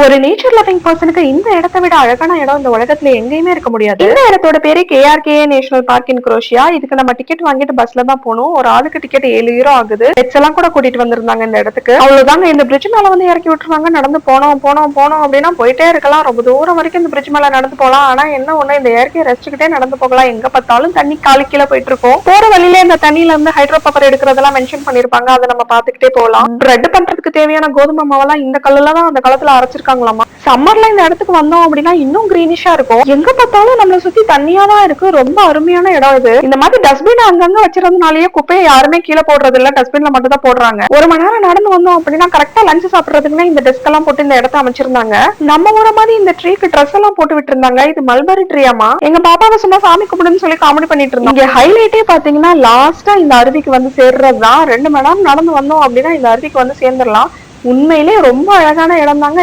ஒரு nature loving பர்சனுக்கு இந்த இடத்தை விட அழகான இடம் இந்த உலகத்துல எங்கேயுமே இருக்க முடியாது. இந்த இடத்தோட பேரு KRK national park in Croatia இதுக்கு நம்ம டிக்கெட் வாங்கிட்டு பஸ்ல தான் போகணும். ஒரு ஆளுக்கு டிக்கெட் ஏழு யூரோ ஆகுது. பெட்ஸ் எல்லாம் கூட கூட்டிட்டு வந்திருந்தாங்க இந்த இடத்துக்கு. அவ்வளவுதாங்க. இந்த பிரிட்ஜ் மேல வந்து இறக்கி விட்டுருவாங்க. நடந்து போனோம் போனோம் போனோம் அப்படின்னா போயிட்டே இருக்கலாம். ரொம்ப தூரம் வரைக்கும் இந்த பிரிட்ஜ் மேல நடந்து போகலாம். ஆனா என்ன ஒண்ணு இந்த இயற்கையை ரசிச்சுக்கிட்டே நடந்து போகலாம். எங்க பார்த்தாலும் தண்ணி காலு கீழே போயிட்டு இருக்கும். போற வழியில இந்த தண்ணியில இருந்து ஹைட்ரோ பவர் எடுக்கிறதெல்லாம் மென்ஷன் பண்ணிருப்பாங்க. அதை நம்ம பாத்துக்கிட்டே போகலாம். பிரெட் பண்றதுக்கு தேவையான கோதுமை மாவெல்லாம் இந்த கல்லுல தான் அந்த காலத்துல இருக்காங்களாமா? சம்மர்ல இந்த இடத்துக்கு வந்தோம் அப்படின்னா இன்னும் கிரீனிஷா இருக்கும். எங்க பார்த்தாலும் நம்மள சுத்தி தண்ணியா தான் இருக்கு. ரொம்ப அருமையான இடம் இது. இந்த மாதிரி டஸ்ட்பின் அங்கங்க வச்சிருந்தனாலயே குப்பையை யாருமே கீழே போடுறது இல்ல. டஸ்ட்பின்ல மட்டும் தான் போடுறாங்க. ஒரு மணி நேரம் நடந்து வந்தோம் அப்படின்னா கரெக்டா லஞ்ச் சாப்பிடுறதுக்குன்னா இந்த டெஸ்க் எல்லாம் போட்டு இந்த இடத்த அமைச்சிருந்தாங்க. நம்ம ஊர மாதிரி இந்த ட்ரீக்கு ட்ரெஸ் எல்லாம் போட்டு விட்டு இருந்தாங்க இது மல்பரி ட்ரீயாமா எங்க பாப்பாவை சும்மா சாமி கும்பிடுன்னு சொல்லி காமெடி பண்ணிட்டு இருந்தோம். இங்க ஹைலைட்டே பாத்தீங்கன்னா லாஸ்டா இந்த அருவிக்கு வந்து சேர்றதுதான். ரெண்டு மணி நேரம் நடந்து வந்தோம் அப்படின்னா இந்த அருவிக்கு வந்து சேர்ந்துடலாம். உண்மையிலே ரொம்ப அழகான இடம் தாங்க